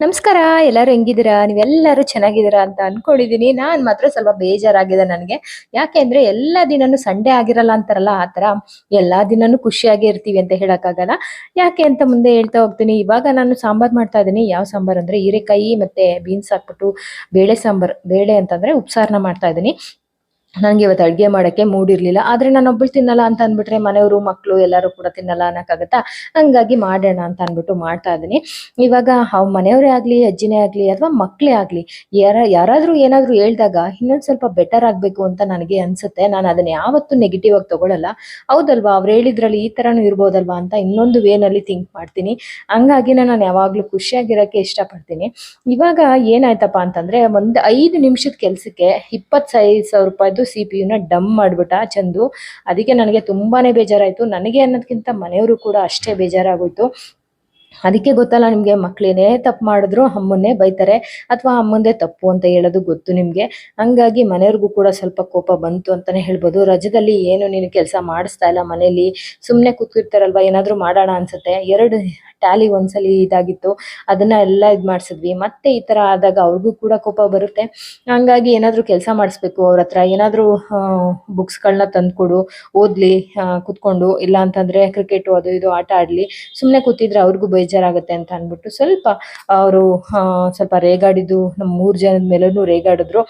ನಮಸ್ಕಾರ, ಎಲ್ಲರೂ ಹೆಂಗಿದ್ದೀರಾ? ನೀವೆಲ್ಲರೂ ಚೆನ್ನಾಗಿದ್ದೀರಾ ಅಂತ ಅನ್ಕೊಂಡಿದೀನಿ. ನಾನು ಮಾತ್ರ ಸ್ವಲ್ಪ ಬೇಜಾರಾಗಿದೆ ನನಗೆ. ಯಾಕೆ ಅಂದ್ರೆ ಎಲ್ಲಾ ದಿನನೂ ಸಂಡೇ ಆಗಿರಲ್ಲ ಅಂತಾರಲ್ಲ, ಆ ಥರ ಎಲ್ಲಾ ದಿನನೂ ಖುಷಿಯಾಗಿ ಇರ್ತೀವಿ ಅಂತ ಹೇಳೋಕ್ಕಾಗಲ್ಲ. ಯಾಕೆ ಅಂತ ಮುಂದೆ ಹೇಳ್ತಾ ಹೋಗ್ತೀನಿ. ಇವಾಗ ನಾನು ಸಾಂಬಾರ್ ಮಾಡ್ತಾ ಇದ್ದೀನಿ ಯಾವ ಸಾಂಬಾರ್ ಅಂದ್ರೆ ಹೀರೆಕಾಯಿ ಮತ್ತೆ ಬೀನ್ಸ್ ಹಾಕ್ಬಿಟ್ಟು ಬೇಳೆ ಸಾಂಬಾರ್, ಬೇಳೆ ಅಂತಂದ್ರೆ ಉಪ್ಸಾರನ ಮಾಡ್ತಾ ಇದ್ದೀನಿ ನನಗೆ ಇವತ್ತು ಅಡುಗೆ ಮಾಡೋಕ್ಕೆ ಮೂಡಿರ್ಲಿಲ್ಲ ಆದ್ರೆ ನಾನು ಒಬ್ಬಳು ತಿನ್ನಲ್ಲ ಅಂತ ಅಂದ್ಬಿಟ್ರೆ ಮನೆಯವರು ಮಕ್ಕಳು ಎಲ್ಲರೂ ಕೂಡ ತಿನ್ನಲ್ಲ ಅನ್ನೋಕ್ಕಾಗತ್ತಾ? ಹಂಗಾಗಿ ಮಾಡೋಣ ಅಂತ ಅಂದ್ಬಿಟ್ಟು ಮಾಡ್ತಾ ಇದ್ದೀನಿ. ಇವಾಗ ಅವ್ ಮನೆಯವರೇ ಆಗ್ಲಿ, ಅಜ್ಜಿನೇ ಆಗ್ಲಿ, ಅಥವಾ ಮಕ್ಕಳೇ ಆಗ್ಲಿ, ಯಾರ, ಯಾರಾದ್ರೂ ಏನಾದ್ರು ಹೇಳ್ದಾಗ ಇನ್ನೊಂದು ಸ್ವಲ್ಪ ಬೆಟರ್ ಆಗ್ಬೇಕು ಅಂತ ನನಗೆ ಅನ್ಸುತ್ತೆ. ನಾನು ಅದನ್ನ ಯಾವತ್ತೂ ನೆಗೆಟಿವ್ ಆಗಿ ತಗೊಳಲ್ಲ. ಹೌದಲ್ವಾ? ಅವ್ರು ಹೇಳಿದ್ರಲ್ಲಿ ಈ ತರನು ಇರ್ಬೋದಲ್ವಾ ಅಂತ ಇನ್ನೊಂದು ವೇನಲ್ಲಿ ಥಿಂಕ್ ಮಾಡ್ತೀನಿ. ಹಂಗಾಗಿನ ನಾನು ಯಾವಾಗ್ಲೂ ಖುಷಿಯಾಗಿರಕ್ಕೆ ಇಷ್ಟಪಡ್ತೀನಿ. ಇವಾಗ ಏನಾಯ್ತಪ್ಪ ಅಂತಂದ್ರೆ ಒಂದ್ ಐದು ನಿಮಿಷದ ಕೆಲಸಕ್ಕೆ ಇಪ್ಪತ್ತೈದು ಸಾವಿರ ರೂಪಾಯಿದು ಸಿ ಪಿ ಯುನ ಡಮ್ ಮಾಡ್ಬಿಟ್ಟ ಚಂದು. ಅದಕ್ಕೆ ನನಗೆ ತುಂಬಾನೇ ಬೇಜಾರಾಯಿತು. ನನಗೆ ಅನ್ನೋದಕ್ಕಿಂತ ಮನೆಯವರು ಕೂಡ ಅಷ್ಟೇ ಬೇಜಾರಾಗೋಯ್ತು. ಅದಕ್ಕೆ ಗೊತ್ತಲ್ಲ ನಿಮಗೆ ಮಕ್ಕಳೇನೇ ತಪ್ಪು ಮಾಡಿದ್ರು ಅಮ್ಮನ್ನೇ ಬೈತಾರೆ ಅಥವಾ ಅಮ್ಮಂದೇ ತಪ್ಪು ಅಂತ ಹೇಳೋದು ಗೊತ್ತು ನಿಮಗೆ. ಹಂಗಾಗಿ ಮನೆಯವ್ರಿಗೂ ಕೂಡ ಸ್ವಲ್ಪ ಕೋಪ ಬಂತು ಅಂತಾನೆ ಹೇಳ್ಬೋದು. ರಜದಲ್ಲಿ ಏನು ನೀನು ಕೆಲಸ ಮಾಡಿಸ್ತಾ ಇಲ್ಲ ಮನೇಲಿ. ಸುಮ್ಮನೆ ಕೂತಿರ್ತಾರಲ್ವ? ಏನಾದರೂ ಮಾಡೋಣ ಅನ್ಸುತ್ತೆ. ಎರಡು ಟ್ಯಾಲಿ ಒಂದ್ಸಲಿ ಇದಾಗಿತ್ತು, ಅದನ್ನ ಎಲ್ಲ ಇದ್ ಮಾಡ್ಸಿದ್ವಿ. ಮತ್ತೆ ಈ ತರ ಆದಾಗ ಅವ್ರಿಗೂ ಕೂಡ ಕೋಪ ಬರುತ್ತೆ. ಹಂಗಾಗಿ ಏನಾದ್ರು ಕೆಲಸ ಮಾಡಿಸ್ಬೇಕು ಅವ್ರ ಹತ್ರ, ಏನಾದ್ರೂ ಬುಕ್ಸ್ಗಳನ್ನ ತಂದ್ಕೊಡು, ಓದ್ಲಿ ಕುತ್ಕೊಂಡು, ಇಲ್ಲ ಅಂತಂದ್ರೆ ಕ್ರಿಕೆಟ್ ಅದು ಇದು ಆಟ ಆಡ್ಲಿ ಸುಮ್ಮನೆ ಕೂತಿದ್ರೆ ಅವ್ರಿಗೂ ಬೇಜಾರಾಗುತ್ತೆ ಅಂತ ಅಂದ್ಬಿಟ್ಟು ಸ್ವಲ್ಪ ಅವರು ಸ್ವಲ್ಪ ರೇಗಾಡಿದ್ದು ನಮ್ಮ ಮೂರ್ ಜನದ ಮೇಲೂ ರೇಗಾಡಿದ್ರು.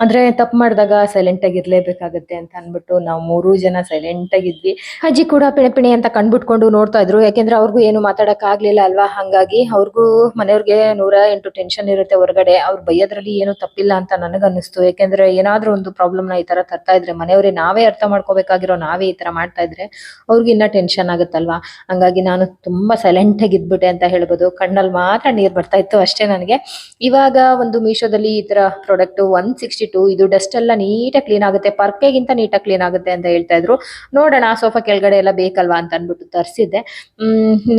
ಆದ್ರೆ ತಪ್ಪು ಮಾಡಿದಾಗ ಸೈಲೆಂಟ್ ಆಗಿ ಇರ್ಲೇಬೇಕಾಗತ್ತೆ ಅಂತ ಅನ್ಬಿಟ್ಟು ನಾವು ಮೂರು ಜನ ಸೈಲೆಂಟ್ ಆಗಿದ್ವಿ ಅಜ್ಜಿ ಕೂಡ ಪಿಣೆ ಪಿಣೆ ಅಂತ ಕಣ್ಬಿಟ್ಕೊಂಡು ನೋಡ್ತಾ ಇದ್ರು. ಯಾಕೆಂದ್ರೆ ಅವ್ರಿಗೂ ಏನು ಮಾತಾಡಕ್ ಆಗ್ಲಿಲ್ಲ ಅಲ್ವಾ? ಹಂಗಾಗಿ ಅವ್ರಿಗೂ ಮನೆಯವ್ರಿಗೆ ನೂರ ಎಂಟು ಟೆನ್ಷನ್ ಇರುತ್ತೆ ಹೊರಗಡೆ. ಅವ್ರ ಬೈಯೋದ್ರಲ್ಲಿ ಏನು ತಪ್ಪಿಲ್ಲ ಅಂತ ನನಗನ್ನಿಸ್ತು. ಯಾಕೆಂದ್ರೆ ಏನಾದ್ರೂ ಒಂದು ಪ್ರಾಬ್ಲಮ್ನ ಈ ತರ ತರ್ತಾ ಇದ್ರೆ, ಮನೆಯವರೇ ನಾವೇ ಅರ್ಥ ಮಾಡ್ಕೋಬೇಕಾಗಿರೋ ನಾವೇ ಈ ತರ ಮಾಡ್ತಾ ಇದ್ರೆ ಅವ್ರಿಗೆ ಇನ್ನ ಟೆನ್ಷನ್ ಆಗುತ್ತಲ್ವಾ? ಹಂಗಾಗಿ ನಾನು ತುಂಬಾ ಸೈಲೆಂಟ್ ಆಗಿ ಇದ್ಬಿಟ್ಟೆ ಅಂತ ಹೇಳ್ಬೋದು. ಕಣ್ಣಲ್ಲಿ ಮಾತ್ರ ನೀರ್ ಬರ್ತಾ ಇತ್ತು ಅಷ್ಟೇ ನನಗೆ. ಇವಾಗ ಒಂದು ಮೀಶೋದಲ್ಲಿ ಈ ತರ ಪ್ರಾಡಕ್ಟ್ ಒನ್ ಸಿಕ್ಸ್ಟಿ ಟು ಇದು ಡಸ್ಟ್ ಎಲ್ಲ ನೀಟಾಗಿ ಕ್ಲೀನ್ ಆಗುತ್ತೆ, ಪರ್ಕೆಗಿಂತ ನೀಟಾಗಿ ಕ್ಲೀನ್ ಆಗುತ್ತೆ ಅಂತ ಹೇಳ್ತಾ ಇದ್ರು. ನೋಡೋಣ, ಸೋಫಾ ಕೆಳಗಡೆ ಎಲ್ಲ ಬೇಕಲ್ವಾ ಅಂತ ಅಂದ್ಬಿಟ್ಟು ತರಿಸಿದ್ದೆ.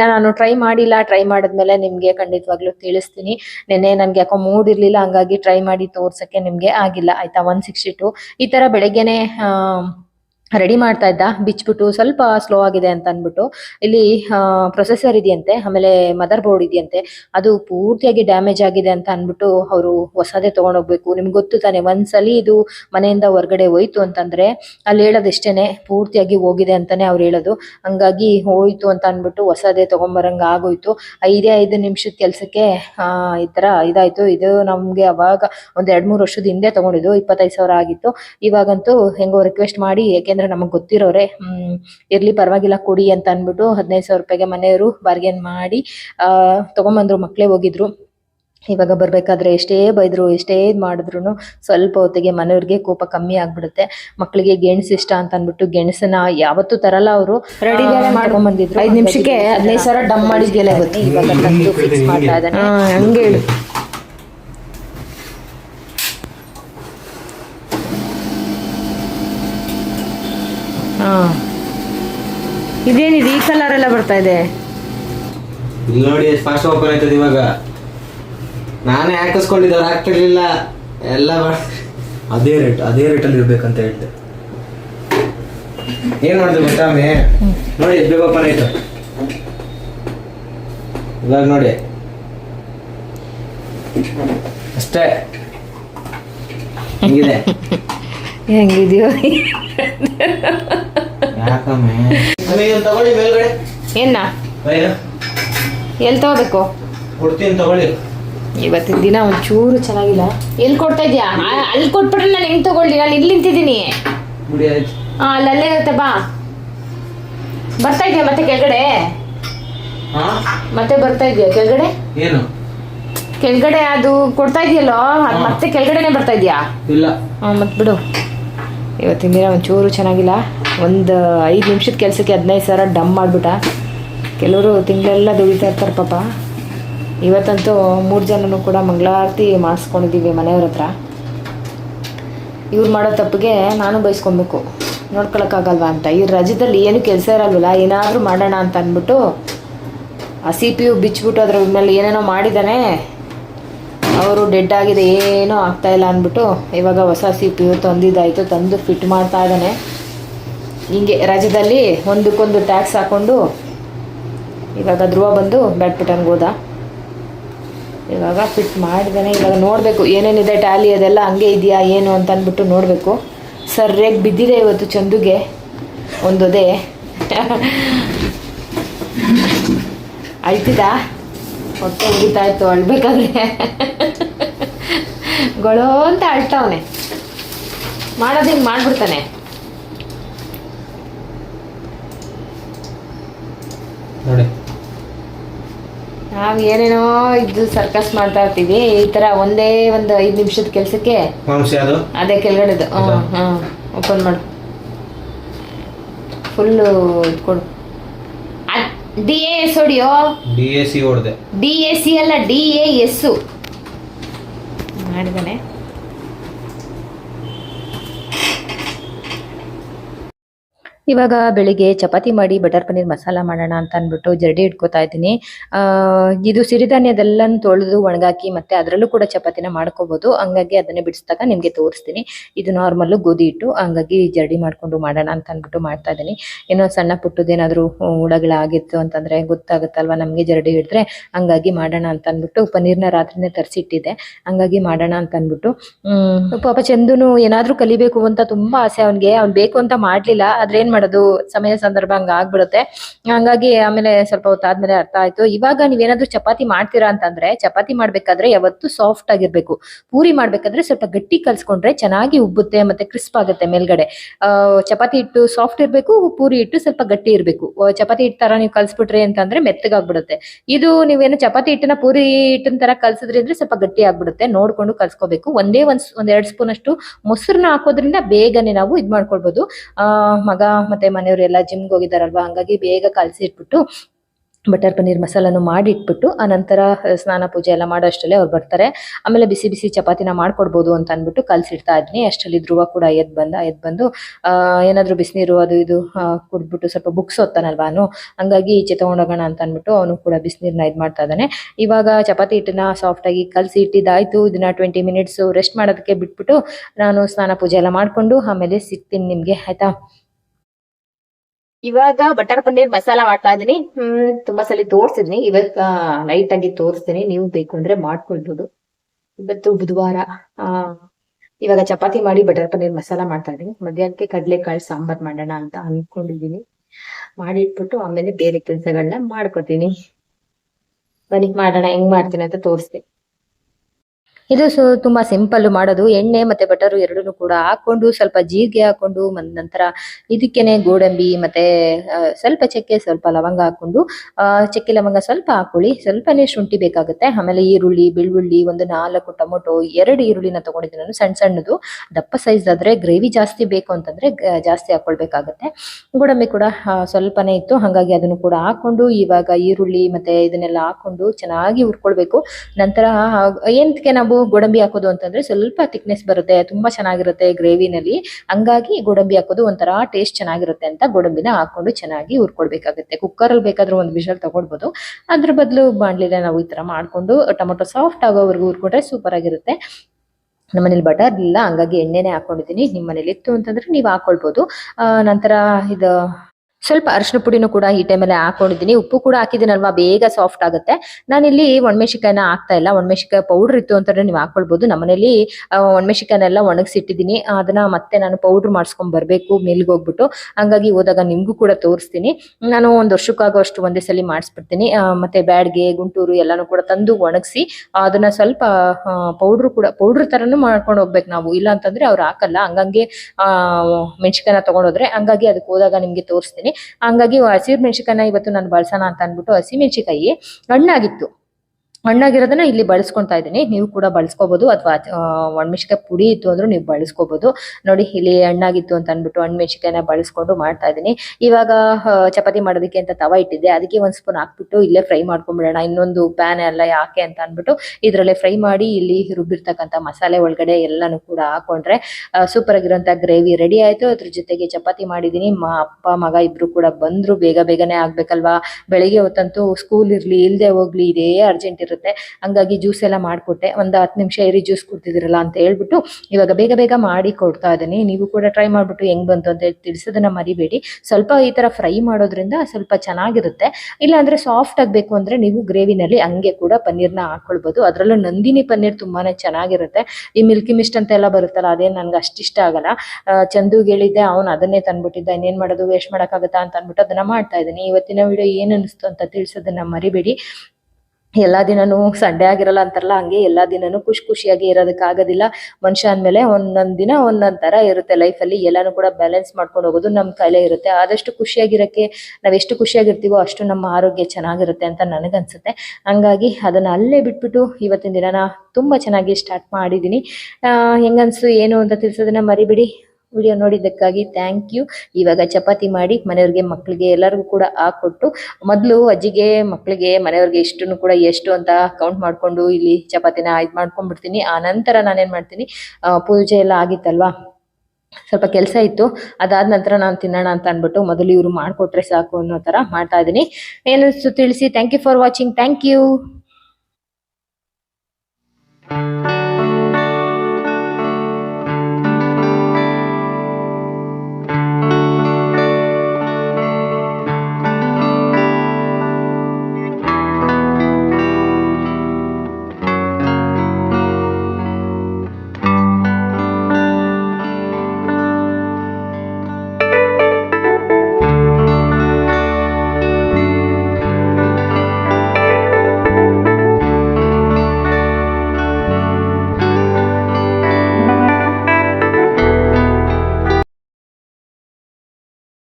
ನಾನು ಟ್ರೈ ಮಾಡಿಲ್ಲ, ಟ್ರೈ ಮಾಡಿದ್ಮೇಲೆ ನಿಮ್ಗೆ ಖಂಡಿತವಾಗ್ಲೂ ತಿಳಿಸ್ತೀನಿ. ನೆನ್ನೆ ನನ್ಗೆ ಯಾಕೋ ಮೂಡ್ ಇರ್ಲಿಲ್ಲ, ಹಂಗಾಗಿ ಟ್ರೈ ಮಾಡಿ ತೋರ್ಸಕ್ಕೆ ನಿಮ್ಗೆ ಆಗಿಲ್ಲ, ಆಯ್ತಾ? One sixty two. ಈ ತರ ಬೆಳಗ್ಗೆನೆ ರೆಡಿ ಮಾಡ್ತಾ ಇದ್ದ, ಬಿಚ್ಬಿಟ್ಟು ಸ್ವಲ್ಪ ಸ್ಲೋ ಆಗಿದೆ ಅಂತ ಅಂದ್ಬಿಟ್ಟು, ಇಲ್ಲಿ ಪ್ರೊಸೆಸರ್ ಇದೆಯಂತೆ, ಆಮೇಲೆ ಮದರ್ ಬೋರ್ಡ್ ಇದೆಯಂತೆ, ಅದು ಪೂರ್ತಿಯಾಗಿ ಡ್ಯಾಮೇಜ್ ಆಗಿದೆ ಅಂತ ಅಂದ್ಬಿಟ್ಟು ಅವರು ಹೊಸದೇ ತೊಗೊಂಡೋಗ್ಬೇಕು. ನಿಮ್ಗೆ ಗೊತ್ತು ತಾನೆ, ಒಂದ್ಸಲಿ ಇದು ಮನೆಯಿಂದ ಹೊರಗಡೆ ಹೋಯ್ತು ಅಂತಂದ್ರೆ, ಅಲ್ಲಿ ಹೇಳೋದಿಷ್ಟೇನೆ ಪೂರ್ತಿಯಾಗಿ ಹೋಗಿದೆ ಅಂತಾನೆ ಅವ್ರು ಹೇಳೋದು. ಹಂಗಾಗಿ ಹೋಯ್ತು ಅಂತ ಅಂದ್ಬಿಟ್ಟು ಹೊಸದೇ ತೊಗೊಂಬರಂಗೆ ಆಗೋಯ್ತು. ಐದೇ ಐದು ನಿಮಿಷದ ಕೆಲಸಕ್ಕೆ ಈ ತರ ಇದಾಯ್ತು. ಇದು ನಮ್ಗೆ ಅವಾಗ ಒಂದ್ ಎರಡ್ ಮೂರು ವರ್ಷದ ಹಿಂದೆ ತಗೊಂಡಿದ್ದು, ಇಪ್ಪತ್ತೈದು ಸಾವಿರ ಆಗಿತ್ತು. ಇವಾಗಂತೂ ಹೆಂಗೋ ರಿಕ್ವೆಸ್ಟ್ ಮಾಡಿ ಯಾಕೆಂದ್ರೆ ನಮಗ್ ಗೊತ್ತಿರೋರೆ ಹ್ಮ್ ಇರ್ಲಿ ಪರವಾಗಿಲ್ಲ ಕೊಡಿ ಅಂತ ಅನ್ಬಿಟ್ಟು ಹದಿನೈದು ಸಾವಿರ ರೂಪಾಯಿಗೆ ಮನೆಯವರು ಬಾರ್ಗೇನ್ ಮಾಡಿ ಆ ತಗೊಂಬಂದ್ರು ಮಕ್ಳೇ ಹೋಗಿದ್ರು. ಇವಾಗ ಬರ್ಬೇಕಾದ್ರೆ ಎಷ್ಟೇ ಬೈದ್ರು ಎಷ್ಟೇ ಇದ್ ಮಾಡಿದ್ರು ಸ್ವಲ್ಪ ಹೊತ್ತಿಗೆ ಮನೆಯವ್ರಿಗೆ ಕೋಪ ಕಮ್ಮಿ ಆಗ್ಬಿಡುತ್ತೆ. ಮಕ್ಕಳಿಗೆ ಗೆಣಸು ಇಷ್ಟ ಅಂತ ಅಂದ್ಬಿಟ್ಟು ಗೆಣಸನ್ನ ಯಾವತ್ತೂ ತರಲ್ಲ ಅವರು. ರೆಡಿ ಬಂದಿದ್ರು ಐದು ನಿಮಿಷಕ್ಕೆ ಹದಿನೈದು ಸಾವಿರ ಡಮ್ ಮಾಡಿದ್ಗೆಲ್ಲ ಗೊತ್ತಿ. ಇವಾಗ ತಂದು ಫಿಕ್ಸ್ ಮಾಡ್ತಾ ಇದ್ದಾನೆ. ಹಂಗೆ ಇದೇನಿದೆ ಈ ಕಲರ್ ಎಲ್ಲ ಬರ್ತಾ ಇದೆ? ಇಲ್ಲಿ ನೋಡಿ ಎಷ್ಟು ಫಾಸ್ಟ್ ಓಪನ್ ಆಯ್ತದ ಇವಾಗ. ನಾನೇ ಹಾಕಿಸ್ಕೊಂಡಿದ್ದವ್ರು ಹಾಕ್ತಿರ್ಲಿಲ್ಲ. ಎಲ್ಲ ಅದೇ ರೇಟ್ ಅದೇ ರೇಟಲ್ಲಿ ಇರ್ಬೇಕಂತ ಹೇಳಿದೆ. ಏನ್ ಮಾಡಿದೆ ಗೊತ್ತಾಮೆ ನೋಡಿ ಎಷ್ಟು ಬೇಗ ಓಪನ್ ಆಯ್ತು. ಇವಾಗ ನೋಡಿ. ಅಷ್ಟೇ. ಹೆಂಗಿದೆ? ಹೆಂಗಿದ್ಯೋ? ಯಾಕಮ್ಮೆ? ತಗೊಳ್ಳಿ ಮೇಲ್ಗಡೆ. ಏನ? ಎಲ್ಲಿ ತಗೋಬೇಕು? ಕೊಡ್ತೀನಿ ತಗೊಳ್ಳಿ. ಇವತ್ತಿನ ದಿನ ಒಂಚೂರು ಚೆನ್ನಾಗಿಲ್ಲ. ಎಲ್ಲಿ ಕೊಡ್ತಾ ಇದ್ಯಾ? ಅಲ್ಲಿ ಕೊಟ್ಬಿಟ್ರೆ ನಾನು ಹೆಂಗ್ ತಗೊಳ್ಳಿ? ನಾನು ಇಲ್ಲಿ ನಿಂತಿದ್ದೀನಿ. ಹಾ ಅಲ್ಲಿ ಅಲ್ಲೇ ಇರುತ್ತೆ ಬಾ. ಬರ್ತಾ ಇದೆಯಾ ಮತ್ತೆ ಕೆಳಗಡೆ? ಮತ್ತೆ ಬರ್ತಾ ಇದೆಯಾ ಕೆಳಗಡೆ? ಏನು? ಕೆಳಗಡೆ ಅದು ಕೊಡ್ತಾ ಇದೆಯಲ್ಲೋ? ಅದು ಮತ್ತೆ ಕೆಳಗಡೆನೆ ಬರ್ತಾ ಇದೆಯಾ? ಇಲ್ಲ. ಹಾಂ ಮತ್ತೆ ಬಿಡು. ಇವತ್ತಿನ ದಿನ ಒಂಚೂರು ಚೆನ್ನಾಗಿಲ್ಲ. ಒಂದು ಐದು ನಿಮಿಷದ ಕೆಲಸಕ್ಕೆ ಹದಿನೈದು ಸಾವಿರ ಡಮ್ ಮಾಡಿಬಿಟ್ಟ. ಕೆಲವರು ತಿಂಗಳೆಲ್ಲ ದುಡಿತಾ ಇರ್ತಾರೆ ಪಾಪ. ಇವತ್ತಂತೂ ಮೂರು ಜನನೂ ಕೂಡ ಮಂಗಳಾರತಿ ಮಾಡಿಸ್ಕೊಂಡಿದ್ದೀವಿ ಮನೆಯವ್ರ ಹತ್ರ. ಇವ್ರು ಮಾಡೋ ತಪ್ಪಿಗೆ ನಾನು ಬಯಸ್ಕೊಬೇಕು ನೋಡ್ಕೊಳಕ್ಕಾಗಲ್ವಾ ಅಂತ. ಈ ರಜದಲ್ಲಿ ಏನು ಕೆಲಸ ಇರಲ್ವಲ್ಲ, ಏನಾದರೂ ಮಾಡೋಣ ಅಂತ ಅಂದ್ಬಿಟ್ಟು ಆ ಸಿ ಪಿ ಯು ಬಿಚ್ಚಿಬಿಟ್ಟು ಅದ್ರ ಮೇಲೆ ಏನೇನೋ ಮಾಡಿದ್ದಾನೆ ಅವರು ಡೆಡ್ ಆಗಿದೆ ಏನೂ ಆಗ್ತಾಯಿಲ್ಲ ಅಂದ್ಬಿಟ್ಟು ಇವಾಗ ಹೊಸ ಸಿ ಪಿ ಯು ತಂದಿದ್ದಾಯಿತು, ತಂದು ಫಿಟ್ ಮಾಡ್ತಾ ಇದ್ದಾನೆ. ಹಿಂಗೆ ರಜದಲ್ಲಿ ಒಂದಕ್ಕೊಂದು ಟ್ಯಾಕ್ಸ್ ಹಾಕ್ಕೊಂಡು ಇವಾಗ ಧ್ರುವ ಬಂದು ಬ್ಯಾಡ್ಮಿಂಟನ್ಗೆ ಹೋದ. ಇವಾಗ ಫಿಟ್ ಮಾಡಿದ್ದಾನೆ ಇವಾಗ ನೋಡಬೇಕು ಏನೇನಿದೆ ಟ್ಯಾಲಿ ಅದೆಲ್ಲ ಹಂಗೆ ಇದೆಯಾ, ಏನು ಅಂತ ಅಂದ್ಬಿಟ್ಟು ನೋಡಬೇಕು. ಸರ್ಯಾಗಿ ಬಿದ್ದಿದೆ ಇವತ್ತು ಚಂದುಗೆ. ಒಂದೊದೇ. ಅಳ್ತಿದ? ಹೊಟ್ಟೆ ಉರಿತಾ ಇತ್ತು, ಅಳ್ಬೇಕಾದ್ರೆ. ಗೊಳೋ ಅಂತ ಅಳ್ತಾವನೆ ಮಾಡೋದು ಹಿಂಗೆ ಮಾಡ್ಬಿಡ್ತಾನೆ. ನೋಡಿ. ನಾವು ಏನೇನೋ ಇದು ಸರ್ಕಸ್ ಮಾಡ್ತಾ ಇರ್ತೀವಿ ಈ ತರ ಒಂದೇ ಒಂದು ಐದು ನಿಮಿಷದ ಕೆಲಸಕ್ಕೆ ಮಾಂಸ ಅದು ಅದೇ ಕೆಳಗಡೆದು. ಓಪನ್ ಮಾಡು. ಫುಲ್ಲು ಇದು ಕೊಡು. ಡಿ ಎ ಎಸ್ ಹೊಡಿಯೋ? ಡಿ ಎ ಸಿ ಹೊಡೆದೆ. ಡಿ ಎ ಸಿ ಅಲ್ಲ ಡಿ ಎ ಎಸ್ಸು ಮಾಡಿದ್ದಾನೆ. ಇವಾಗ ಬೆಳಿಗ್ಗೆ ಚಪಾತಿ ಮಾಡಿ ಬಟರ್ ಪನ್ನೀರ್ ಮಸಾಲ ಮಾಡೋಣ ಅಂತ ಅಂದ್ಬಿಟ್ಟು ಜರಡಿ ಇಟ್ಕೋತಾ ಇದ್ದೀನಿ. ಇದು ಸಿರಿಧಾನ್ಯದೆಲ್ಲನೂ ತೊಳೆದು ಒಣಗಾಕಿ ಮತ್ತೆ ಅದರಲ್ಲೂ ಕೂಡ ಚಪಾತಿನ ಮಾಡ್ಕೋಬಹುದು ಹಂಗಾಗಿ ಅದನ್ನ ಬಿಡಿಸಿದಾಗ ನಿಮಗೆ ತೋರಿಸ್ತೀನಿ. ಇದು ನಾರ್ಮಲ್ ಗೋಧಿ ಇಟ್ಟು ಹಂಗಾಗಿ ಜರಡಿ ಮಾಡ್ಕೊಂಡು ಮಾಡೋಣ ಅಂತ ಅಂದ್ಬಿಟ್ಟು ಮಾಡ್ತಾ ಇದ್ದೀನಿ. ಏನೋ ಸಣ್ಣ ಪುಟ್ಟದೇನಾದರೂ ಹುಳಗಳಾಗಿತ್ತು ಅಂತಂದ್ರೆ ಗೊತ್ತಾಗುತ್ತಲ್ವಾ ನಮಗೆ ಜರಡಿ ಹಿಡಿದ್ರೆ? ಹಂಗಾಗಿ ಮಾಡೋಣ ಅಂತ ಅಂದ್ಬಿಟ್ಟು ಪನ್ನೀರ್ನ ರಾತ್ರಿನೇ ತರಿಸಿಟ್ಟಿದ್ದೆ. ಹಂಗಾಗಿ ಮಾಡೋಣ ಅಂತ ಅಂದ್ಬಿಟ್ಟು ಪಾಪ ಚಂದುನು ಏನಾದ್ರೂ ಕಲಿಬೇಕು ಅಂತ ತುಂಬಾ ಆಸೆ ಅವನ್ಗೆ. ಅವ್ನ್ ಬೇಕು ಅಂತ ಮಾಡ್ಲಿಲ್ಲ, ಆದ್ರೆ ಏನ್ ಮಾಡೋದು ಸಮಯ ಸಂದರ್ಭ ಹಂಗ ಆಗ್ಬಿಡುತ್ತೆ. ಹಂಗಾಗಿ ಆಮೇಲೆ ಸ್ವಲ್ಪ ಹೊತ್ತಾದ್ಮೇಲೆ ಅರ್ಥ ಆಯ್ತು. ಇವಾಗ ನೀವೇನಾದ್ರೂ ಚಪಾತಿ ಮಾಡ್ತೀರಾ ಅಂತಂದ್ರೆ, ಚಪಾತಿ ಮಾಡ್ಬೇಕಾದ್ರೆ ಯಾವತ್ತು ಸಾಫ್ಟ್ ಆಗಿರ್ಬೇಕು. ಪೂರಿ ಮಾಡ್ಬೇಕಾದ್ರೆ ಸ್ವಲ್ಪ ಗಟ್ಟಿ ಕಲ್ಸ್ಕೊಂಡ್ರೆ ಚೆನ್ನಾಗಿ ಉಬ್ಬುತ್ತೆ ಮತ್ತೆ ಕ್ರಿಸ್ಪ್ ಆಗುತ್ತೆ ಮೇಲ್ಗಡೆ. ಚಪಾತಿ ಹಿಟ್ಟು ಸಾಫ್ಟ್ ಇರಬೇಕು, ಪೂರಿ ಹಿಟ್ಟು ಸ್ವಲ್ಪ ಗಟ್ಟಿ ಇರಬೇಕು. ಚಪಾತಿ ಹಿಟ್ಟು ತರ ನೀವು ಕಲ್ಸ್ಬಿಟ್ರಿ ಅಂತಂದ್ರೆ ಮೆತ್ತಗಾಗ್ಬಿಡುತ್ತೆ. ಇದು ನೀವೇನು ಚಪಾತಿ ಹಿಟ್ಟನ್ನ ಪೂರಿ ಹಿಟ್ಟಿನ ತರ ಕಲ್ಸಿದ್ರಿ ಅಂದ್ರೆ ಸ್ವಲ್ಪ ಗಟ್ಟಿ ಆಗ್ಬಿಡುತ್ತೆ. ನೋಡ್ಕೊಂಡು ಕಲ್ಸ್ಕೋಬೇಕು. ಒಂದೇ ಒಂದ್ ಒಂದ್ ಎರಡ್ ಸ್ಪೂನ್ ಅಷ್ಟು ಮೊಸರನ್ನ ಹಾಕೋದ್ರಿಂದ ಬೇಗನೆ ನಾವು ಇದ್ ಮಾಡ್ಕೊಳ್ಬಹುದು ಮಗ ಮತ್ತೆ ಮನೆಯವರೆಲ್ಲ ಜಿಮ್ಗೆ ಹೋಗಿದಾರಲ್ವಾ? ಹಂಗಾಗಿ ಬೇಗ ಕಲಸಿ ಇಟ್ಬಿಟ್ಟು ಬಟರ್ ಪನ್ನೀರ್ ಮಸಾಲಾನು ಮಾಡಿ ಇಟ್ಬಿಟ್ಟು ಆನಂತರ ಸ್ನಾನ ಪೂಜೆ ಎಲ್ಲ ಮಾಡೋ ಅಷ್ಟರಲ್ಲೇ ಅವ್ರು ಬರ್ತಾರೆ. ಆಮೇಲೆ ಬಿಸಿ ಬಿಸಿ ಚಪಾತಿನ ಮಾಡ್ಕೊಡ್ಬೋದು ಅಂತ ಅಂದ್ಬಿಟ್ಟು ಕಲಸಿಡ್ತಾ ಇದ್ನಿ. ಅಷ್ಟರಲ್ಲಿ ಧ್ರುವ ಕೂಡ ಎದ್ ಬಂದ, ಎದ್ ಬಂದು ಏನಾದರೂ ಬಿಸಿನೀರು ಅದು ಇದು ಕುಡ್ಬಿಟ್ಟು ಸ್ವಲ್ಪ ಬುಕ್ಸ್ ಓದ್ತಾನಲ್ವಾ ಅವನು? ಹಂಗಾಗಿ ಈಚೆ ತೊಗೊಂಡೋಗೋಣ ಅಂತ ಅಂದ್ಬಿಟ್ಟು ಅವನು ಕೂಡ ಬಿಸಿನೀರನ್ನ ಇದು ಮಾಡ್ತಾ ಇದ್ದಾನೆ. ಇವಾಗ ಚಪಾತಿ ಹಿಟ್ಟನ್ನ ಸಾಫ್ಟಾಗಿ ಕಲಸಿ ಇಟ್ಟಿದ್ದಾಯಿತು. ಇದನ್ನ ಟ್ವೆಂಟಿ ಮಿನಿಟ್ಸು ರೆಸ್ಟ್ ಮಾಡೋದಕ್ಕೆ ಬಿಟ್ಬಿಟ್ಟು, ನಾನು ಸ್ನಾನ ಪೂಜೆ ಎಲ್ಲ ಮಾಡ್ಕೊಂಡು ಆಮೇಲೆ ಸಿಗ್ತೀನಿ ನಿಮಗೆ, ಆಯ್ತಾ? ಇವಾಗ ಬಟರ್ ಪನ್ನೀರ್ ಮಸಾಲ ಮಾಡ್ತಾ ಇದೀನಿ ಹ್ಮ್, ತುಂಬಾ ಸಲ ತೋರ್ಸಿದ್ನಿ. ಇವತ್ತ ಲೈಟ್ ಆಗಿ ತೋರಿಸ್ತೀನಿ. ನೀವು ಬೇಕು ಅಂದ್ರೆ ಮಾಡ್ಕೊಳ್ಬಹುದು ಇವತ್ತು ಬುಧವಾರ, ಆ, ಇವಾಗ ಚಪಾತಿ ಮಾಡಿ ಬಟರ್ ಪನ್ನೀರ್ ಮಸಾಲ ಮಾಡ್ತಾ ಇದೀನಿ ಮಧ್ಯಾಹ್ನಕ್ಕೆ ಕಡಲೆಕಾಳು ಸಾಂಬಾರ್ ಮಾಡೋಣ ಅಂತ ಅನ್ಕೊಂಡಿದೀನಿ ಮಾಡಿಟ್ಬಿಟ್ಟು ಆಮೇಲೆ ಬೇರೆ ಕೆಲಸಗಳನ್ನ ಮಾಡ್ಕೊತೀನಿ. ಬನ್ನಿ, ಮಾಡೋಣ. ಹೆಂಗ್ ಮಾಡ್ತೀನಿ ಅಂತ ತೋರಿಸ್ತೀನಿ. ಇದು ಸೊ ತುಂಬಾ ಸಿಂಪಲ್ ಮಾಡೋದು. ಎಣ್ಣೆ ಮತ್ತೆ ಬಟರ್ ಎರಡೂ ಕೂಡ ಹಾಕೊಂಡು ಸ್ವಲ್ಪ ಜೀರಿಗೆ ಹಾಕೊಂಡು ನಂತರ ಇದಕ್ಕೇನೆ ಗೋಡಂಬಿ ಮತ್ತೆ ಸ್ವಲ್ಪ ಚಕ್ಕೆ, ಸ್ವಲ್ಪ ಲವಂಗ ಹಾಕೊಂಡು ಚಕ್ಕೆ, ಲವಂಗ ಸ್ವಲ್ಪ ಹಾಕೊಳ್ಳಿ. ಸ್ವಲ್ಪನೇ ಶುಂಠಿ ಬೇಕಾಗುತ್ತೆ. ಆಮೇಲೆ ಈರುಳ್ಳಿ, ಬೆಳ್ಳುಳ್ಳಿ ಒಂದು ನಾಲ್ಕು ಟೊಮೊಟೊ, ಎರಡು ಈರುಳ್ಳಿನ ತಗೊಂಡಿದ್ದೀನಿ ನಾನು ಸಣ್ಣ ಸಣ್ಣದು. ದಪ್ಪ ಸೈಜ್ ಆದ್ರೆ ಗ್ರೇವಿ ಜಾಸ್ತಿ ಬೇಕು ಅಂತಂದ್ರೆ ಜಾಸ್ತಿ ಹಾಕೊಳ್ಬೇಕಾಗತ್ತೆ. ಗೋಡಂಬಿ ಕೂಡ ಸ್ವಲ್ಪನೇ ಇತ್ತು. ಹಾಗಾಗಿ ಅದನ್ನು ಕೂಡ ಹಾಕೊಂಡು ಇವಾಗ ಈರುಳ್ಳಿ ಮತ್ತೆ ಇದನ್ನೆಲ್ಲ ಹಾಕೊಂಡು ಚೆನ್ನಾಗಿ ಹುರ್ಕೊಳ್ಬೇಕು. ನಂತರ ಏನಕ್ಕೆ ನಾವು ಗೋಡಂಬಿ ಹಾಕೋದು ಅಂತಂದ್ರೆ ಸ್ವಲ್ಪ ಥಿಕ್ನೆಸ್ ಬರುತ್ತೆ ತುಂಬಾ ಚೆನ್ನಾಗಿರುತ್ತೆ ಗ್ರೇವಿನಲ್ಲಿ. ಹಂಗಾಗಿ ಗೋಡಂಬಿ ಹಾಕೋದು ಒಂಥರ ಟೇಸ್ಟ್ ಚೆನ್ನಾಗಿರುತ್ತೆ ಅಂತ ಗೋಡಂಬಿನ ಹಾಕೊಂಡು ಚೆನ್ನಾಗಿ ಹುರ್ಕೊಳ್ಬೇಕಾಗುತ್ತೆ ಕುಕ್ಕರ್ ಅಲ್ಲಿ ಬೇಕಾದ್ರೂ ಒಂದು ವಿಷಲ್ ತಗೊಳ್ಬೋದು. ಅದ್ರ ಬದಲು ಬಾಣ್ಲಿನ ನಾವು ಈ ತರ ಮಾಡ್ಕೊಂಡು ಟೊಮೊಟೊ ಸಾಫ್ಟ್ ಆಗೋವರೆಗೂ ಹುರ್ಕೊಂಡ್ರೆ ಸೂಪರ್ ಆಗಿರುತ್ತೆ. ನಮ್ಮನೇಲಿ ಬಟರ್ ಇಲ್ಲ ಹಂಗಾಗಿ ಎಣ್ಣೆನೆ ಹಾಕೊಂಡಿದ್ದೀನಿ. ನಿಮ್ಮ ಮನೇಲಿ ಇತ್ತು ಅಂತಂದ್ರೆ ನೀವು ಹಾಕೊಳ್ಬಹುದು ಆ, ನಂತರ ಇದು ಸ್ವಲ್ಪ ಅರಿಶಿನ ಪುಡಿನೂ ಕೂಡ ಈ ಟೈಮಲ್ಲಿ ಹಾಕೊಂಡಿದ್ದೀನಿ. ಉಪ್ಪು ಕೂಡ ಹಾಕಿದ್ದೀನಲ್ವಾ? ಬೇಗ ಸಾಫ್ಟ್ ಆಗುತ್ತೆ. ನಾನಿಲ್ಲಿ ಒಣಮೆಣಸಿಕಾಯಿನ ಹಾಕ್ತಾ ಇಲ್ಲ. ಒಣಮೆಣಸಿಕಾಯಿ ಪೌಡ್ರ್ ಇತ್ತು ಅಂತಂದ್ರೆ ನೀವು ಹಾಕೊಳ್ಬೋದು. ನಮ್ಮನೇಲಿ ಒಣಮೆಶಿಕಾಯಿನೆಲ್ಲ ಒಣಗಿಸಿಟ್ಟಿದ್ದೀನಿ. ಅದನ್ನ ಮತ್ತೆ ನಾನು ಪೌಡ್ರ್ ಮಾಡಿಸ್ಕೊಂಡ್ ಬರಬೇಕು, ಮಿಲ್ಗೆ ಹೋಗ್ಬಿಟ್ಟು. ಹಂಗಾಗಿ ಹೋದಾಗ ನಿಮಗೂ ಕೂಡ ತೋರಿಸ್ತೀನಿ. ನಾನು ಒಂದು ವರ್ಷಕ್ಕಾಗುವಷ್ಟು ಒಂದೇ ಸಲ ಮಾಡಿಸ್ಬಿಡ್ತೀನಿ. ಮತ್ತೆ ಬ್ಯಾಡ್ಗೆ, ಗುಂಟೂರು ಎಲ್ಲಾನು ಕೂಡ ತಂದು ಒಣಗಿಸಿ, ಅದನ್ನ ಸ್ವಲ್ಪ ಪೌಡ್ರು ಕೂಡ ಪೌಡ್ರ್ ತರನು ಮಾಡ್ಕೊಂಡು ಹೋಗ್ಬೇಕು ನಾವು. ಇಲ್ಲ ಅಂತಂದ್ರೆ ಅವ್ರು ಹಾಕಲ್ಲ. ಹಂಗಂಗೆ ಮೆಣಸಿಕಾಯಿನ ತಗೊಂಡೋದ್ರೆ ಹಂಗಾಗಿ ಅದಕ್ಕೆ ಹೋದಾಗ ನಿಮ್ಗೆ ತೋರಿಸ್ತೀನಿ. ಹಂಗಾಗಿ ಹಸಿರು ಮೆಣಸಿಕಾಯಿನ ಇವತ್ತು ನಾನು ಬಳಸೋಣ ಅಂತ ಅಂದ್ಬಿಟ್ಟು ಹಸಿ ಮೆಣಸಿಕಾಯಿ ಹಣ್ಣಾಗಿತ್ತು. ಹಣ್ಣಾಗಿರೋದನ್ನ ಇಲ್ಲಿ ಬಳಸ್ಕೊಂತಾ ಇದ್ದೀನಿ. ನೀವು ಕೂಡ ಬಳಸ್ಕೋಬಹುದು ಅಥವಾ ಒಣಮೆಣಸಿಕಾಯಿ ಪುಡಿ ಇತ್ತು ಅಂದ್ರೂ ನೀವು ಬಳಸ್ಕೋಬಹುದು ನೋಡಿ, ಇಲ್ಲಿ ಹಣ್ಣಾಗಿತ್ತು ಅಂತ ಅಂದ್ಬಿಟ್ಟು ಹಣ್ಣು ಬಳಸ್ಕೊಂಡು ಮಾಡ್ತಾ ಇದ್ದೀನಿ. ಇವಾಗ ಚಪಾತಿ ಮಾಡೋದಕ್ಕೆ ಅಂತ ತವ ಇಟ್ಟಿದ್ದೆ. ಅದಕ್ಕೆ ಒಂದ್ ಸ್ಪೂನ್ ಹಾಕ್ಬಿಟ್ಟು ಇಲ್ಲೇ ಫ್ರೈ ಮಾಡ್ಕೊಂಡ್ಬಿಡೋಣ ಇನ್ನೊಂದು ಪ್ಯಾನ್ ಎಲ್ಲ ಯಾಕೆ ಅಂತ ಅಂದ್ಬಿಟ್ಟು ಇದ್ರಲ್ಲೇ ಫ್ರೈ ಮಾಡಿ ಇಲ್ಲಿ ರುಬ್ಬಿರ್ತಕ್ಕಂಥ ಮಸಾಲೆ ಒಳಗಡೆ ಎಲ್ಲಾನು ಕೂಡ ಹಾಕೊಂಡ್ರೆ ಸೂಪರ್ ಆಗಿರುವಂತಹ ಗ್ರೇವಿ ರೆಡಿ ಆಯ್ತು. ಅದ್ರ ಜೊತೆಗೆ ಚಪಾತಿ ಮಾಡಿದೀನಿ ಮ, ಅಪ್ಪ, ಮಗ ಇಬ್ರು ಕೂಡ ಬಂದ್ರು. ಬೇಗ ಬೇಗನೆ ಆಗ್ಬೇಕಲ್ವಾ? ಬೆಳಿಗ್ಗೆ ಹೊತ್ತಂತೂ ಸ್ಕೂಲ್ ಇರ್ಲಿ, ಇಲ್ದೆ ಹೋಗ್ಲಿ, ಇದೇ ಅರ್ಜೆಂಟ್ ಆಗಿರುತ್ತೆ ಹಂಗಾಗಿ ಜ್ಯೂಸ್ ಎಲ್ಲ ಮಾಡಿಕೊಟ್ಟೆ. ಒಂದು ಹತ್ತು ನಿಮಿಷ ಏರಿ ಜ್ಯೂಸ್ ಕೊಡ್ತಿದ್ದೀರಲ್ಲ ಅಂತ ಹೇಳ್ಬಿಟ್ಟು ಇವಾಗ ಬೇಗ ಬೇಗ ಮಾಡಿ ಕೊಡ್ತಾ ಇದ್ದೀನಿ. ನೀವು ಕೂಡ ಟ್ರೈ ಮಾಡಿಬಿಟ್ಟು ಹೆಂಗ್ ಬಂತು ಅಂತ ಹೇಳಿ ತಿಳಿಸೋದನ್ನ ಮರಿಬೇಡಿ. ಸ್ವಲ್ಪ ಈ ಥರ ಫ್ರೈ ಮಾಡೋದ್ರಿಂದ ಸ್ವಲ್ಪ ಚೆನ್ನಾಗಿರುತ್ತೆ. ಇಲ್ಲಾಂದ್ರೆ ಸಾಫ್ಟ್ ಆಗಬೇಕು ಅಂದ್ರೆ ನೀವು ಗ್ರೇವಿನಲ್ಲಿ ಹಂಗೆ ಕೂಡ ಪನ್ನೀರ್ನ ಹಾಕ್ಕೊಳ್ಬೋದು ಅದರಲ್ಲೂ ನಂದಿನಿ ಪನ್ನೀರ್ ತುಂಬಾನೇ ಚೆನ್ನಾಗಿರುತ್ತೆ. ಈ ಮಿಲ್ಕಿ ಮಿಸ್ಟ್ ಅಂತ ಎಲ್ಲ ಬರುತ್ತಲ್ಲ, ಅದೇನು ನನಗೆ ಅಷ್ಟಿಷ್ಟ ಆಗಲ್ಲ. ಚಂದು ಹೇಳಿದ್ದೆ, ಅವನು ಅದನ್ನೇ ತಂದ್ಬಿಟ್ಟಿದ್ದ, ಇನ್ನೇನು ಮಾಡೋದು ವೇಸ್ಟ್ ಮಾಡೋಕ್ಕಾಗತ್ತಾ ಅಂತ ಅಂದ್ಬಿಟ್ಟು ಅದನ್ನ ಮಾಡ್ತಾ ಇದ್ದೀನಿ. ಇವತ್ತಿನ ವಿಡಿಯೋ ಏನು ಅನಿಸ್ತು ಅಂತ ತಿಳಿಸೋದನ್ನ ಮರಿಬೇಡಿ. ಎಲ್ಲ ದಿನನೂ ಸಂಡೇ ಆಗಿರಲ್ಲ ಅಂತಾರಲ್ಲ, ಹಂಗೆ ಎಲ್ಲಾ ದಿನನೂ ಖುಷಿ ಖುಷಿಯಾಗಿ ಇರೋದಕ್ಕಾಗೋದಿಲ್ಲ ಮನುಷ್ಯ ಅಂದ್ಮೇಲೆ ಒಂದೊಂದ್ ದಿನ ಒಂದೊಂದ್ ತರ ಇರುತ್ತೆ ಲೈಫಲ್ಲಿ ಎಲ್ಲಾನು ಕೂಡ ಬ್ಯಾಲೆನ್ಸ್ ಮಾಡ್ಕೊಂಡು ಹೋಗೋದು ನಮ್ಮ ಕೈಲೇ ಇರುತ್ತೆ. ಆದಷ್ಟು ಖುಷಿಯಾಗಿರಕ್ಕೆ ನಾವ್ ಎಷ್ಟು ಖುಷಿಯಾಗಿರ್ತೀವೋ ಅಷ್ಟು ನಮ್ಮ ಆರೋಗ್ಯ ಚೆನ್ನಾಗಿರುತ್ತೆ ಅಂತ ನನಗನ್ಸುತ್ತೆ. ಹಂಗಾಗಿ ಅದನ್ನ ಅಲ್ಲೇ ಬಿಟ್ಬಿಟ್ಟು ಇವತ್ತಿನ ದಿನನ ತುಂಬಾ ಚೆನ್ನಾಗಿ ಸ್ಟಾರ್ಟ್ ಮಾಡಿದೀನಿ ಹೆಂಗನ್ಸು, ಏನು ಅಂತ ತಿಳಿಸೋದನ್ನ ಮರಿಬಿಡಿ. ವಿಡಿಯೋ ನೋಡಿದ್ದಕ್ಕಾಗಿ ಥ್ಯಾಂಕ್ ಯು ಇವಾಗ ಚಪಾತಿ ಮಾಡಿ ಮನೆಯವ್ರಿಗೆ ಮಕ್ಕಳಿಗೆ ಎಲ್ಲರಿಗೂ ಕೂಡ ಹಾಕೊಟ್ಟು, ಮೊದಲು ಅಜ್ಜಿಗೆ ಮಕ್ಕಳಿಗೆ ಮನೆಯವ್ರಿಗೆ ಇಷ್ಟನ್ನು ಕೂಡ ಎಷ್ಟು ಅಂತ ಕೌಂಟ್ ಮಾಡಿಕೊಂಡು ಇಲ್ಲಿ ಚಪಾತಿನ ಇದು ಮಾಡ್ಕೊಂಡ್ಬಿಡ್ತೀನಿ. ಆ ನಂತರ ನಾನೇನು ಮಾಡ್ತೀನಿ? ಪೂಜೆ ಎಲ್ಲ ಆಗಿತ್ತಲ್ವಾ? ಸ್ವಲ್ಪ ಕೆಲಸ ಇತ್ತು. ಅದಾದ ನಂತರ ನಾನು ತಿನ್ನೋಣ ಅಂತ ಅಂದ್ಬಿಟ್ಟು ಮೊದಲು ಇವರು ಮಾಡಿಕೊಟ್ರೆ ಸಾಕು ಅನ್ನೋ ಥರ ಮಾಡ್ತಾ ಇದ್ದೀನಿ. ಏನು ತಿಳಿಸಿ? Thank you for watching thank you